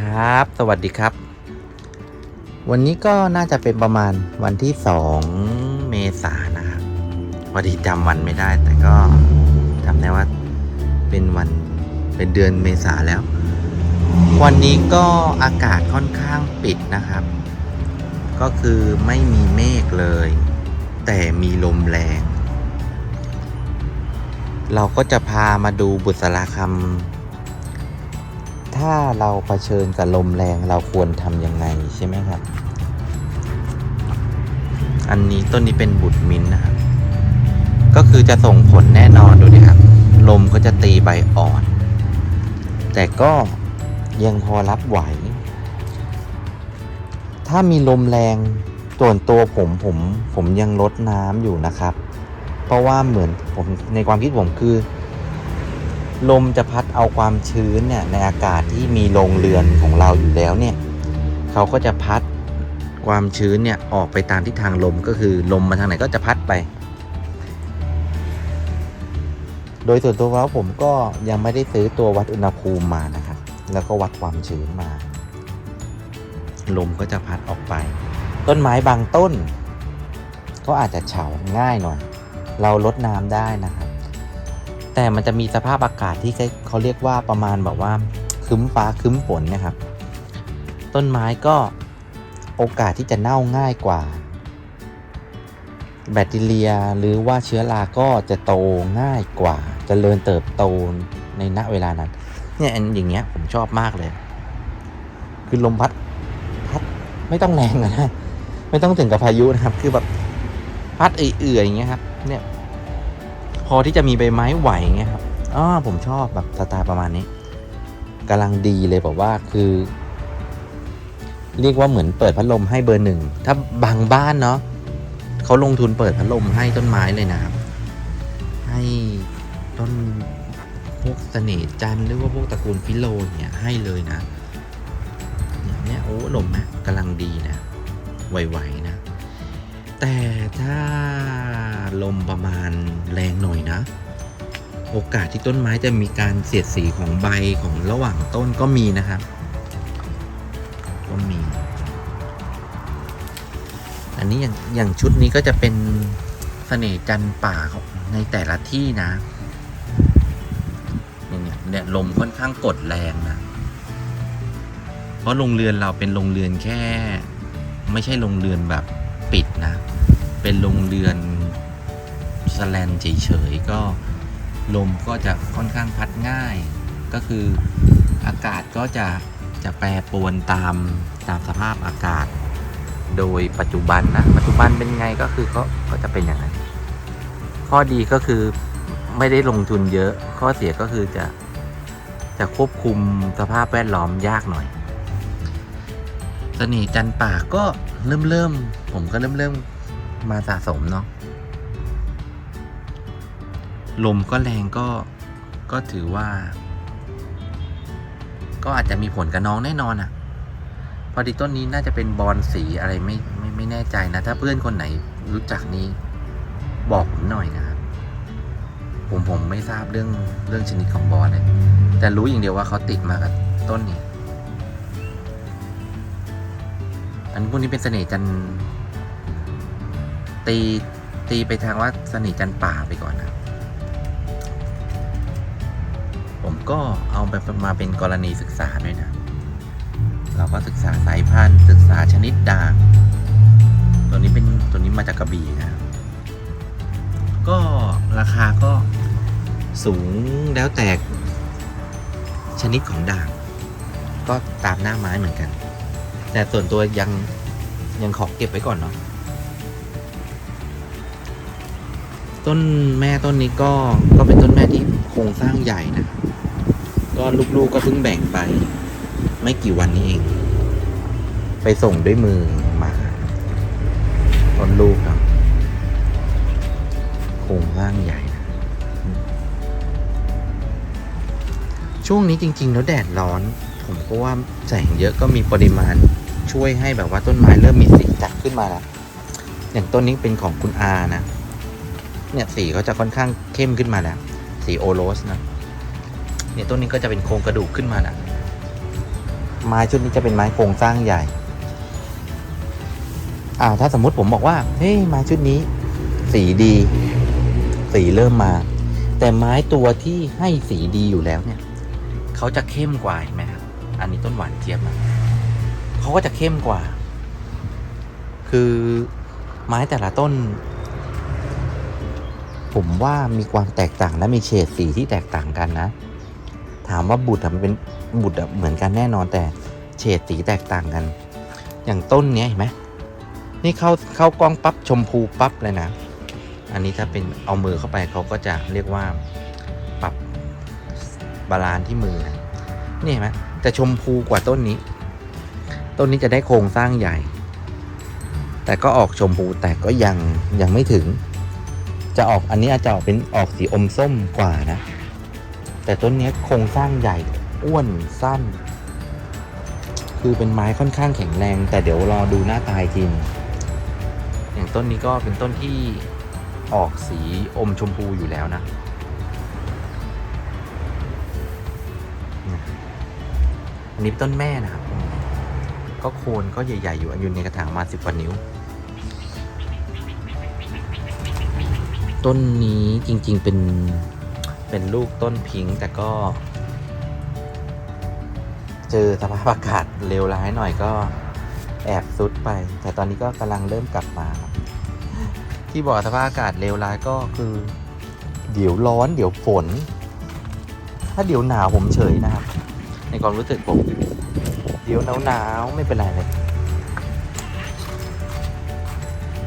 ครับ สวัสดีครับ วันนี้ก็น่าจะเป็นประมาณวันที่สองเมษายนนะครับพอดีจำวันไม่ได้ แต่ก็จำได้ว่าเป็นวันเป็นเดือนเมษาแล้ว วันนี้ก็อากาศค่อนข้างปิดนะครับ ก็คือไม่มีเมฆเลย แต่มีลมแรง เราก็จะพามาดูบุษราคำ ถ้าเราเผชิญกับลมแรงเราควรทำยังไงใช่ไหมครับ อันนี้ต้นนี้เป็นบุตรมิ้นท์นะครับ ก็คือจะส่งผลแน่นอนดูดิครับ ลมก็จะตีใบอ่อน แต่ก็ยังพอรับไหว ถ้ามีลมแรงส่วนตัวผมผมผมยังลดน้ำอยู่นะครับ เพราะว่าเหมือนผมในความคิดผมคือ ลมจะพัดเอาความชื้นเนี่ยในอากาศที่มีโรงเรือนของเราอยู่แล้วเนี่ยเขาก็จะพัดความชื้นเนี่ยออกไปตามทิศทางลมก็คือลมมาทางไหนก็จะพัดไป โดยส่วนตัวแล้วผมก็ยังไม่ได้ซื้อตัววัดอุณหภูมิมานะครับ แล้วก็วัดความชื้นมา ลมก็จะพัดออกไป ต้นไม้บางต้น ก็อาจจะเฉาง่ายหน่อย เราลดน้ำได้นะครับ แต่มันจะมีสภาพอากาศที่เขาเรียกว่าประมาณแบบว่าคึ้มฟ้าคึ้มฝนนะครับ ต้นไม้ก็โอกาสที่จะเน่าง่ายกว่า แบคทีเรียหรือว่าเชื้อราก็จะโตง่ายกว่าจเจริญเติบโตในณเวลานั้น เนี่ยอันอย่างเงี้ยผมชอบมากเลย คือลมพัดพัดไม่ต้องแรงนะไม่ต้องถึงกับพายุนะครับ คือแบบพัดเอื่อยๆอย่างเงี้ยครับ เนี่ย อที่จะมีใบไม้ไหวเงี้ยครับอ๋อผมชอบแบบสไตล์ประมาณนี้กำลังดีเลยแบบว่าคือ เรียกว่าเหมือนเปิดพัดลมให้เบอร์หนึ่งถ้าบางบ้านเนาะเขาลงทุนเปิดพัดลมให้ต้นไม้เลยนะครับ ให้ต้นพวกเสน่ห์จันหรือว่าพวกตระกูลฟิโลเนี่ยให้เลยนะเนี่ยโอ้ลมนะกำลังดีนะไหวๆนะ แต่ถ้าลมประมาณแรงหน่อยนะ โอกาสที่ต้นไม้จะมีการเสียดสีของใบของระหว่างต้นก็มีนะครับ ก็มี อันนี้อย่างอย่างชุดนี้ก็จะเป็นเสน่ห์จันทร์ป่าของในแต่ละที่นะเนี่ยเนี่ยลมค่อนข้างกดแรงนะ เพราะโรงเรือนเราเป็นโรงเรือนแค่ ไม่ใช่โรงเรือนแบบ ปิดนะ เป็นโรงเรือนสแลนเฉยๆก็ลมก็จะค่อนข้างพัดง่าย ก็คืออากาศก็จะจะแปรปรวนตามตามสภาพอากาศ โดยปัจจุบันนะ ปัจจุบันเป็นไงก็คือก็ก็จะเป็นอย่างนั้น ข้อดีก็คือไม่ได้ลงทุนเยอะ ข้อเสียก็คือจะจะควบคุมสภาพแวดล้อมยากหน่อยสน่ห์จันป่าก็เริ่มเริ่ม ผมก็เริ่มเริ่มมาสะสมเนาะลมก็แรงก็ก็ถือว่า ก็อาจจะมีผลกับน้องแน่นอนอะ่ะ พอดีต้นนี้น่าจะเป็นบอลสีอะไรไม่ไม่ไม่แน่ใจนะ ถ้าเพื่อนคนไหนรู้จักนี้ บอกผมหน่อยนะครับ ผมผมไม่ทราบเรื่องเรื่องชนิดของบอลเลยแต่รู้อย่างเดียวว่าเขาติดมากับต้นนี้ อันพวกนี้เป็นเสน่ห์จัน ตีตีไปทางว่าสน่ห์จันป่าไปก่อนนะผมก็เอาไปมาเป็นกรณีศึกษาด้วยนะ เราก็ศึกษาสายพันธุ์ ศึกษาชนิดด่างตัวนี้เป็นตัวนี้มาจากกระบี่นะ ก็ราคาก็สูงแล้วแต่ชนิดของด่าง ก็ตามหน้าไม้เหมือนกัน แต่ส่วนตัวยังยังขอเก็บไว้ก่อนเนาะ ต้นแม่ต้นนี้ก็ก็เป็นต้นแม่ที่โครงสร้างใหญ่นะ ก็ลูกๆกก็เพิ่งแบ่งไป ไม่กี่วันนี้เอง ไปส่งด้วยมือมาต้นลูกครับ โครงสร้างใหญ่นะ ช่วงนี้จริง ๆ แล้วแดดร้อน ผมก็ว่าแสงเยอะก็มีปริมาณช่วยให้แบบว่าต้นไม้เริ่มมีสีจัดขึ้นมาแล้วอย่างต้นนี้เป็นของคุณอานะ เนี่ยสีเขาจะค่อนข้างเข้มขึ้นมาแล้วสีโอโรสนะเนี่ยต้นนี้ก็จะเป็นโครงกระดูกขึ้นมาแล้วไม้ชุดนี้จะเป็นไม้โครงสร้างใหญ่อ่าถ้าสมมุติผมบอกว่าเฮ้ยไม้ชุดนี้ สีดี สีเริ่มมา แต่ไม้ตัวที่ให้สีดีอยู่แล้วเนี่ยเขาจะเข้มกว่าเห็นไหมครับอันนี้ต้นหวานเจี๊ยบนะเขาก็จะเข้มกว่า คือไม้แต่ละต้น ผมว่ามีความแตกต่างและมีเฉดสีที่แตกต่างกันนะ ถามว่าบุตรมันเป็นบุตรเหมือนกันแน่นอนแต่เฉดสีแตกต่างกัน อย่างต้นเนี้ยเห็นไหมนี่เข้าเข้ากล้องปั๊บชมพูปั๊บเลยนะ อันนี้ถ้าเป็นเอามือเข้าไปเขาก็จะเรียกว่าปรับบาลานซ์ที่มือนะนี่เห็นไหมจะชมพูกว่าต้นนี้ ต้นนี้จะได้โครงสร้างใหญ่ แต่ก็ออกชมพูแต่ก็ยังยังไม่ถึง จะออกอันนี้อาจจะออกเป็นออกสีอมส้มกว่านะ แต่ต้นนี้โครงสร้างใหญ่อ้วนสั้น คือเป็นไม้ค่อนข้างแข็งแรง แต่เดี๋ยวรอดูหน้าตายทีนงอย่างต้นนี้ก็เป็นต้นที่ออกสีอมชมพูอยู่แล้วนะอันนี้เป็นต้นแม่นะครับ ก็โคนก็ใหญ่ๆอยู่อันอยู่ในกระถางมาสิบกว่านิ้ว ต้นนี้จริงๆเป็นเป็นลูกต้นพิงแต่ก็ เจอสภาพอากาศเลวร้ายหน่อยก็แอบซุดไป แต่ตอนนี้ก็กำลังเริ่มกลับมาครับที่บอกสภาพอากาศเลวร้ายก็คือ เดี๋ยวร้อนเดี๋ยวฝน ถ้าเดี๋ยวหนาวผมเฉยนะครับ ในความรู้สึกผม เดี๋ยวหนาวหนาวไม่เป็นไรเลย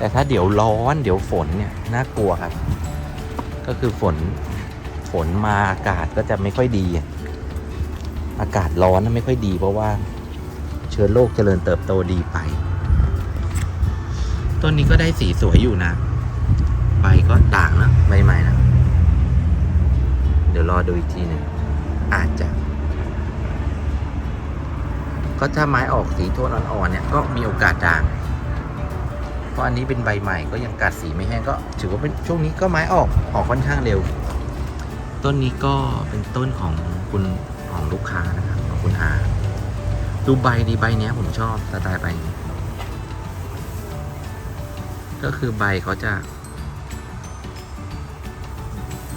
แต่ถ้าเดี๋ยวร้อนเดี๋ยวฝนเนี่ยน่ากลัวครับ ก็คือฝนฝนมาอากาศก็จะไม่ค่อยดี อากาศร้อนไม่ค่อยดี เพราะว่าเชื้อโรคเจริญเติบโตดีไป ต้นนี้ก็ได้สีสวยอยู่นะ ใบก็ด่างนะใบใหม่นะ เดี๋ยวรอดูอีกทีหนึ่งอาจจะ ก็ถ้าไม้ออกสีโทนอ่อนๆเนี่ยก็มีโอกาสด่าง ราะอันนี้เป็นใบใหม่ก็ยังกัดสีไม่แห้งก็ ถือว่าเป็นช่วงนี้ก็ไม้ออกออกค่อนข้างเร็ว ต้นนี้ก็เป็นต้นของคุณของลูกค้านะครับของคุณอาดูใบดีใบเนี้ยผมชอบสไตล์ใบนี้ก็คือใบเขาจะ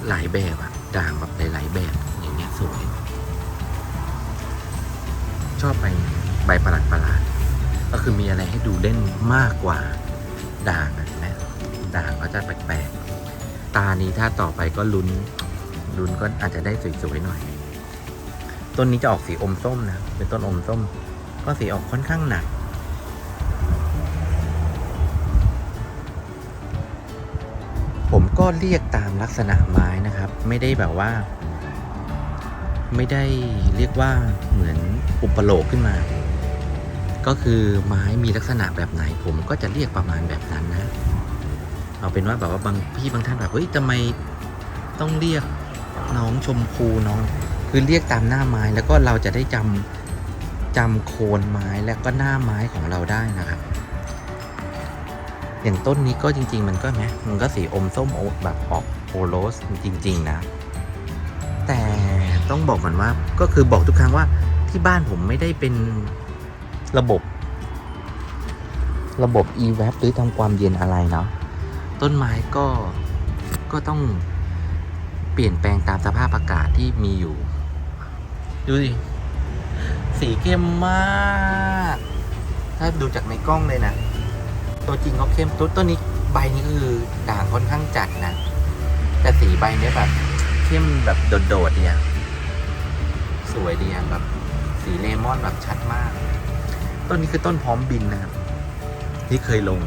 หลายแบบอะด่างแบบหลายๆแบบอย่างเงี้ยสวยชอบใบใบประหลาดประหลาดๆก็คือมีอะไรให้ดูเล่นมากกว่า ด่างอะนไหมด่างก็จะแปลกๆ ตานี้ถ้าต่อไปก็ลุ้นลุ้นก็อาจจะได้สวยๆหน่อย ต้นนี้จะออกสีอมส้มนะ เป็นต้นอมส้ม ก็สีออกค่อนข้างหนัก ผมก็เรียกตามลักษณะไม้นะครับ ไม่ได้แบบว่า ไม่ได้เรียกว่าเหมือนอุปโลกขึ้นมา ก็คือไม้มีลักษณะแบบไหนผมก็จะเรียกประมาณแบบนั้นนะ เอาเป็นว่าแบบว่าบางพี่บางท่านแบบเฮ้ยทำไมต้องเรียกน้องชมพูน้อง คือเรียกตามหน้าไม้แล้วก็เราจะได้จำจำโคนไม้แล้วก็หน้าไม้ของเราได้นะครับ อย่างต้นนี้ก็จริง ๆ มันก็ไหมมันก็สีอมส้มโอแบบออกโอโรสจริง ๆ นะ แต่ต้องบอกก่อนว่าก็คือบอกทุกครั้งว่าที่บ้านผมไม่ได้เป็น ระบบ ระบบ e-web หรือทำความเย็นอะไรเนาะต้นไม้ก็ก็ต้องเปลี่ยนแปลงตามสภาพอากาศที่มีอยู่ ดูสิสีเข้มมาก ถ้าดูจากในกล้องเลยนะ ตัวจริงเขาเข้มต้นต้นนี้ใบนี้คือด่างค่อนข้างจัดนะ แต่สีใบเนี้ยแบบ เข้มแบบโดดๆเนี่ยสวยดีอะแบบสีเลมอนแบบชัดมาก ต้นนี้คือต้นพร้อมบินนะครับที่เคยลง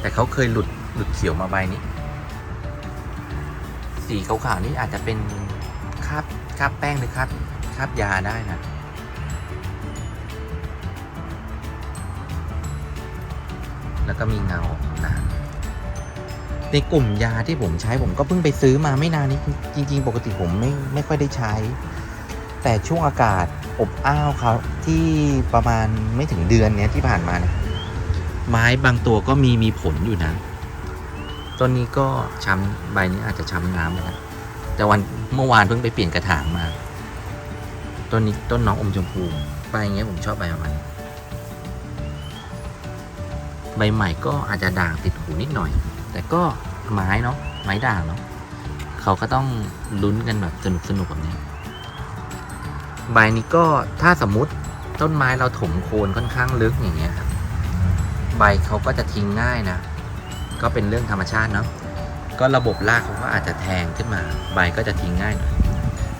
แต่เขาเคยหลุดหลุดเขียวมาใบนี้ สีขาวๆนี่อาจจะเป็นคราบคราบแป้งหรือคราบคราบยาได้นะแล้วก็มีเงานะในกลุ่มยาที่ผมใช้ผมก็เพิ่งไปซื้อมาไม่นานนี้จริง ๆ ปกติผมไม่ไม่ค่อยได้ใช้ แต่ช่วงอากาศอบอ้าวครับที่ประมาณไม่ถึงเดือนเนี้ยที่ผ่านมาเนี่ยไม้บางตัวก็มีมีผลอยู่นะต้นนี้ก็ช้ำใบนี้อาจจะช้ำน้ำไปแล้วแต่วันเมื่อวานเพิ่งไปเปลี่ยนกระถางมาต้นนี้ต้นน้องอมชมพูใบอย่างเงี้ยผมชอบใบประมาณนี้ใบใหม่ก็อาจจะด่างติดหูนิดหน่อย แต่ก็ไม้เนาะไม้ด่างเนาะเขาก็ต้องลุ้นกันแบบสนุกสนุกแบบนี้ ใบนี้ก็ถ้าสมมุติต้นไม้เราถมโคนค่อนข้างลึกอย่างเงี้ยครับใบเขาก็จะทิ้งง่ายนะ ก็เป็นเรื่องธรรมชาติเนาะก็ระบบรากเขาก็อาจจะแทงขึ้นมา ใบก็จะทิ้งง่ายหน่อย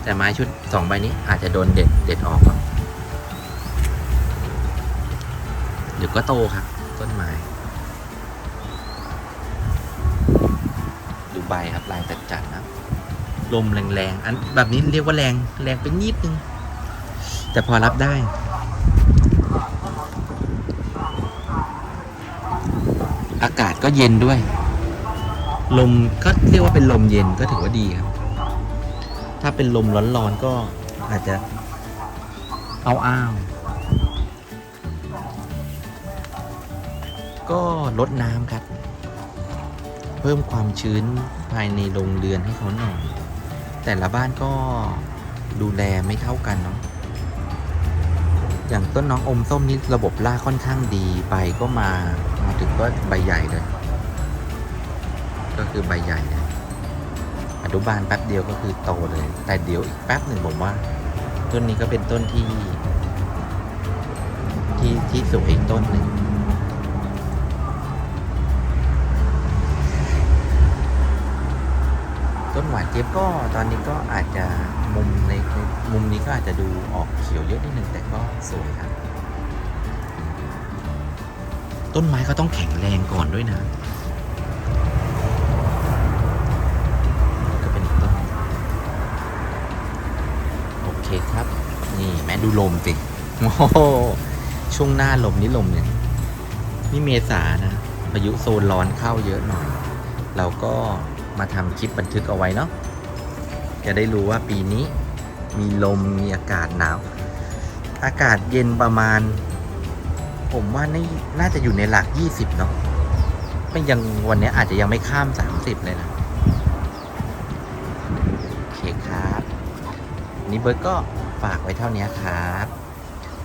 แต่ไม้ชุดสองใบนี้อาจจะโดนเด็ดเด็ดออกก่อนเดี๋ยวก็โตครับ ต้นไม้ ดูใบครับลายจัดๆนะลมแรงๆอันแบบนี้เรียกว่าแรงแรงไปนิดนึง แต่พอรับได้ อากาศก็เย็นด้วย ลมก็เรียกว่าเป็นลมเย็นก็ถือว่าดีครับ ถ้าเป็นลมร้อนๆก็อาจจะเอาอ้าวๆก็ลดน้ำครับ เพิ่มความชื้นภายในโรงเรือนให้เขาหน่อย แต่ละบ้านก็ดูแลไม่เท่ากันเนาะ อย่างต้นน้องอมส้มนี่ระบบรากค่อนข้างดี ใบก็มามาถึงก็ใบใหญ่เลย ก็คือใบใหญ่เลยอนุบาลแป๊บเดียวก็คือโตเลย แต่เดี๋ยวอีกแป๊บหนึ่งผมว่า ต้นนี้ก็เป็นต้นที่ ที่ที่สวยต้นหนึ่ง ต้นหวานเจี๊ยบก็ตอนนี้ก็อาจจะมุมในในมุมนี้ก็อาจจะดูออกเขียวเยอะนิดนึงแต่ก็สวยครับ ต้นไม้ก็ต้องแข็งแรงก่อนด้วยนะก็เป็นต้นโอเคครับ นี่แม่ดูลมสิโอ้โหช่วงหน้าลมนี่ลมเนี่ยนี่เมษานะพายุโซนร้อนเข้าเยอะหน่อย เราก็ มาทำคลิปบันทึกเอาไว้เนาะจะได้รู้ว่าปีนี้มีลมมีอากาศหนาว อากาศเย็นประมาณ ผมว่านี่น่าจะอยู่ในหลัก 20 เนาะไม่ยังวันนี้อาจจะยังไม่ข้าม 30 เลยนะ โอเคครับ นี่เบิร์ดก็ฝากไว้เท่านี้ครับ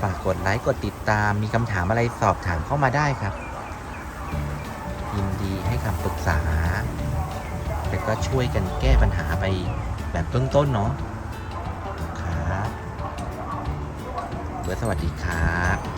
ฝากกดไลค์ กดติดตาม มีคำถามอะไรสอบถามเข้ามาได้ครับ ยินดีให้คำปรึกษา แล้วก็ช่วยกันแก้ปัญหาไปแบบต้นๆเนาะครับเบอร์สวัสดีครับ